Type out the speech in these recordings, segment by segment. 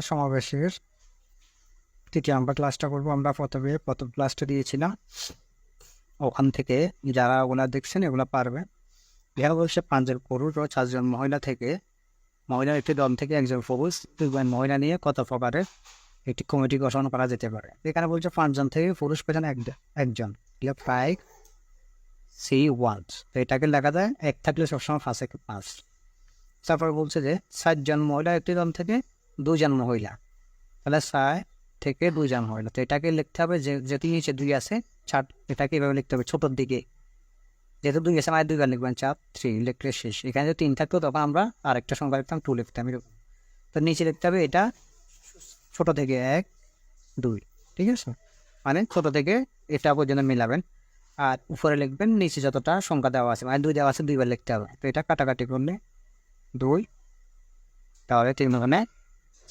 সমাবেশের তৃতীয় আমরা ক্লাসটা করব আমরা প্রথমে। প্রথম ক্লাসটা দিয়েছিলাম। ওখান থেকে যারা ওগুলা দেখছেন, এগুলা পারবে। ইহা বলছে পাঁচজন পুরুষ ও চারজন মহিলা থেকে। মহিলার একটি দল থেকে একজন পুরুষ। দুজন মহিলা নিয়ে কত প্রকারের একটি কমিটি গঠন করা যেতে পারে? এখানে বলছে পাঁচজন থেকে পুরুষ পেছনে এক একজন। ফাইভ সি ওয়ান তো এটাকে লেখা যায়, এক থাকলে সবসময় এক পাঁচ তারপর বলছে যে, সাতজন মহিলা একটি দল থেকে দুজন মহিলা তাহলে ছয় থেকে দুজন মহিলা তো এটাকে লিখতে হবে যে যেটি নিচে দুই আছে, চার, এটাকে এভাবে লিখতে হবে ছোটোর দিকে। যেহেতু দুই আছে মানে দুইবার লিখবেন, চার থ্রি লিখলে শেষ। এখানে যদি তিন থাকতো, তখন আমরা আরেকটা সংখ্যা লিখতাম টু লিখতাম, এরকম। তো নিচে লিখতে হবে এটা ছোট থেকে এক, দুই, ঠিক আছে? মানে ছোট থেকে এটা পর্যন্ত মিলাবেন। আর উপরে লিখবেন, নিচে যতটা সংখ্যা দেওয়া আছে মানে দুই দেওয়া আছে, দুইবার লিখতে হবে। তো এটা কাটাকাটি করলে দুই, তাহলে তিন মানে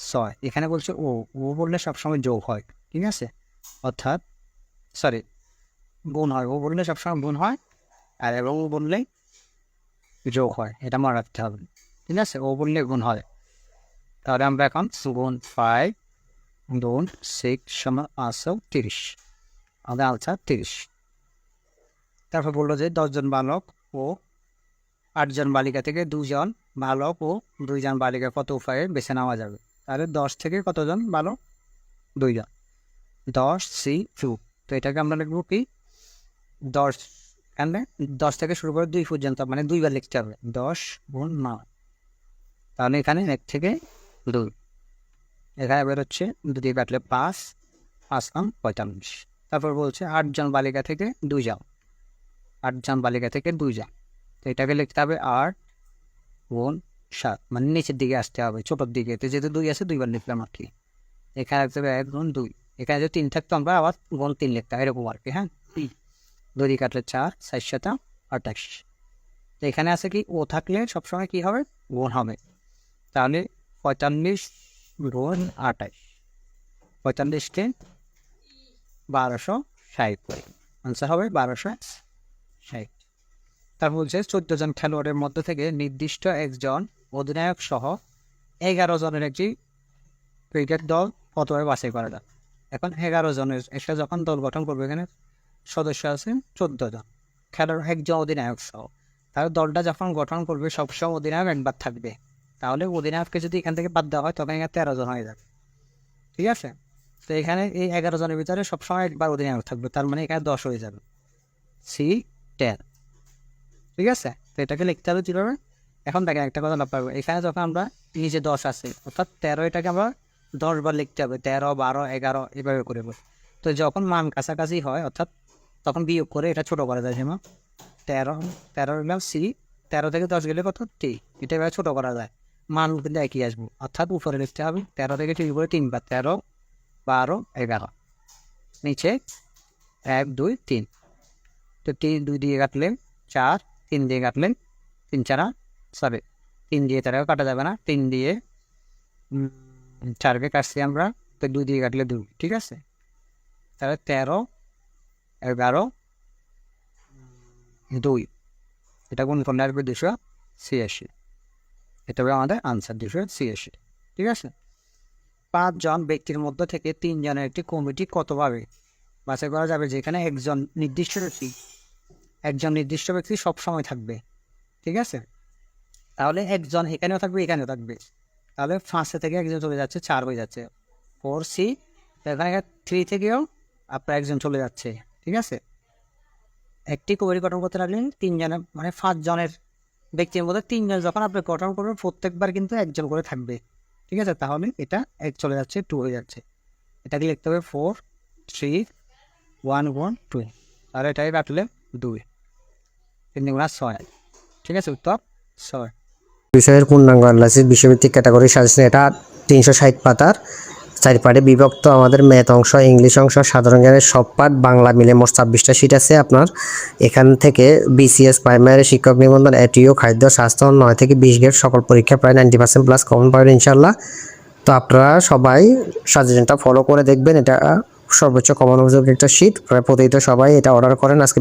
ছয়। এখানে বলছে, ও ও বললে সবসময় যোগ হয়। ঠিক আছে? অর্থাৎ সরি গুণ হয়। ও বললে সবসময় গুণ হয় আর এবং ও বললে যোগ হয়। এটা মনে রাখতে হবে। ঠিক আছে? ও বললে গুণ হয়। তাহলে আমরা এখন গুণ ফাইভ গুণ সিক্স সমান পাঁচশো তিরিশ। আমাদের আনসার তিরিশ। তারপর বলল যে দশজন বালক ও আটজন বালিকা থেকে দুজন বালক ও দুইজন বালিকা কত উপায়ে বেছে নেওয়া যাবে? তাহলে দশ থেকে কতজন? বারো? দুইজন। দশ, সি টু তো এটাকে আমরা লিখব কি? দশ। এখানে দশ থেকে শুরু করে দুই পর্যন্ত মানে দুইবার লিখতে হবে। দশ গুণ নয়। তাহলে এখানে এক থেকে দুই। এখানে বেরোচ্ছে দুটি কাটলে পাঁচ পাঁচ নাম পঁয়তাল্লিশ। তারপর বলছে আটজন বালিকা থেকে দুইজন। আটজন বালিকা থেকে দুইজন। তো এটাকে লিখতে হবে আট গুণ সাত মানে নিচের দিকে আসতে হবে, ছোটোর দিকে। তো যেহেতু দুই আছে, দুইবার লিখলাম আর কি। এখানে লিখতে হবে এক গুণ দুই। এখানে যদি তিন থাকতো, আমরা আবার গুণ তিন লিখতাম, এরকম আর কি হ্যাঁ? দুই কাটলে চার চার সাত আঠাশ। তো এখানে আছে কি, ও থাকলে সবসময় কি হবে? গুণ হবে। তাহলে পঁয়তাল্লিশ গুণ আঠাশ। পঁয়তাল্লিশকে বারোশো ষাট করে। আনসার হবে বারোশো ষাট। তারপর বলছে, চোদ্দ জন খেলোয়াড়ের মধ্যে থেকে নির্দিষ্ট একজন অধিনায়ক সহ এগারো জনের একটি ক্রিকেট দল কতভাবে বাছাই করা যায় এখন এগারো জনের একটা যখন দল গঠন করবে এখানে সদস্য আছেন চোদ্দ জন। খেলার একজন অধিনায়ক সহ। তাহলে দলটা যখন গঠন করবে, সবসময় অধিনায়ক একবার থাকবে। তাহলে অধিনায়ককে যদি এখান থেকে বাদ দেওয়া হয়, তখন এখানে তেরো জন হয়ে যাবে। ঠিক আছে? তো এখানে এই এগারো জনের ভিতরে সবসময় একবার অধিনায়ক থাকবে, তার মানে এখানে দশ হয়ে যাবে। C ten. ঠিক আছে? তো এটাকে লিখতে হবে কীভাবে? এখন দেখেন একটা কথা পারব এখানে যখন আমরা নিচে দশ আছে, অর্থাৎ তেরো এটাকে আমরা দশ বার লিখতে হবে, তেরো, বারো, এগারো, এভাবে করে তো যখন মান কাছাকাছি হয়, অর্থাৎ তখন বিয়োগ করে এটা ছোটো করা যায়, যেমন তেরো তেরো নিলাম সি, তেরো থেকে দশ গেলে কত? টি। এটা এবার ছোটো করা যায়। মান কিন্তু একই আসব, অর্থাৎ উপরে লিখতে হবে তেরো থেকে ঠিক উপরে তিনবার তেরো, বারো, এগারো। নিচে এক, দুই, তিন। তো তিন, দুই দিয়ে কাটলেন, চার, তিন দিয়ে কাটলেন, তিন, চারা সরি, তিন দিয়ে তারাও কাটা যাবে না। তিন দিয়ে চারকে কাটছি আমরা, তো দুই দিয়ে কাটলে দুই, ঠিক আছে? তাহলে তেরো, এগারো, দুই, এটা কোন কোন আসবে দুশো ছিয়াশি। এটা হবে আমাদের আনসার দুশো ছিয়াশি, ঠিক আছে? পাঁচজন ব্যক্তির মধ্যে থেকে তিনজনের একটি কমিটি কতভাবে বাছাই করা যাবে যেখানে একজন নির্দিষ্ট ব্যক্তি, একজন নির্দিষ্ট ব্যক্তি সব সময় থাকবে, ঠিক আছে? তাহলে একজন এখানেও থাকবে এখানেও থাকবে। তাহলে ফার্স্টে থেকে একজন চলে যাচ্ছে, চার হয়ে যাচ্ছে। ফোর সি এখানে থ্রি থেকেও আপনার একজন চলে যাচ্ছে, ঠিক আছে? একটি কবরি গঠন করতে লাগলেন তিনজনের মানে পাঁচজনের ব্যক্তির মধ্যে তিনজন যখন আপনি গঠন করবেন, প্রত্যেকবার কিন্তু একজন করে থাকবে, ঠিক আছে? তাহলে এটা এক চলে যাচ্ছে টু হয়ে যাচ্ছে। এটাকে লিখতে হবে four three one one two আর এটাই কাটলে দুই তিন দুগুণা ছয়, ঠিক আছে? উত্তর ছয়। বিষয়ের পূর্ণাঙ্গ অ্যানালাইসিস বিষয়ভিত্তিক ক্যাটাগরি সাজেশন। এটা তিনশো ষাট পাতার চার পার্টে বিভক্ত আমাদের ম্যাথ অংশ, ইংলিশ অংশ, সাধারণ জ্ঞানের সব পাঠ, বাংলা মিলে মোট ছাব্বিশটা সিট আছে আপনার। এখান থেকে বিসিএস প্রাইমারি শিক্ষক নিবন্ধন এটিও খাদ্য, স্বাস্থ্য, নয় থেকে বিশ গ্রেড সকল পরীক্ষা প্রায় নাইনটি পার্সেন্ট প্লাস কমন পাবেন ইনশাল্লাহ তো আপনারা সবাই সাজেশনটা ফলো করে দেখবেন। এটা সর্বোচ্চ কমন উপযোগী একটা শীট প্রতিদিন সবাই এটা অর্ডার করেন। আজকে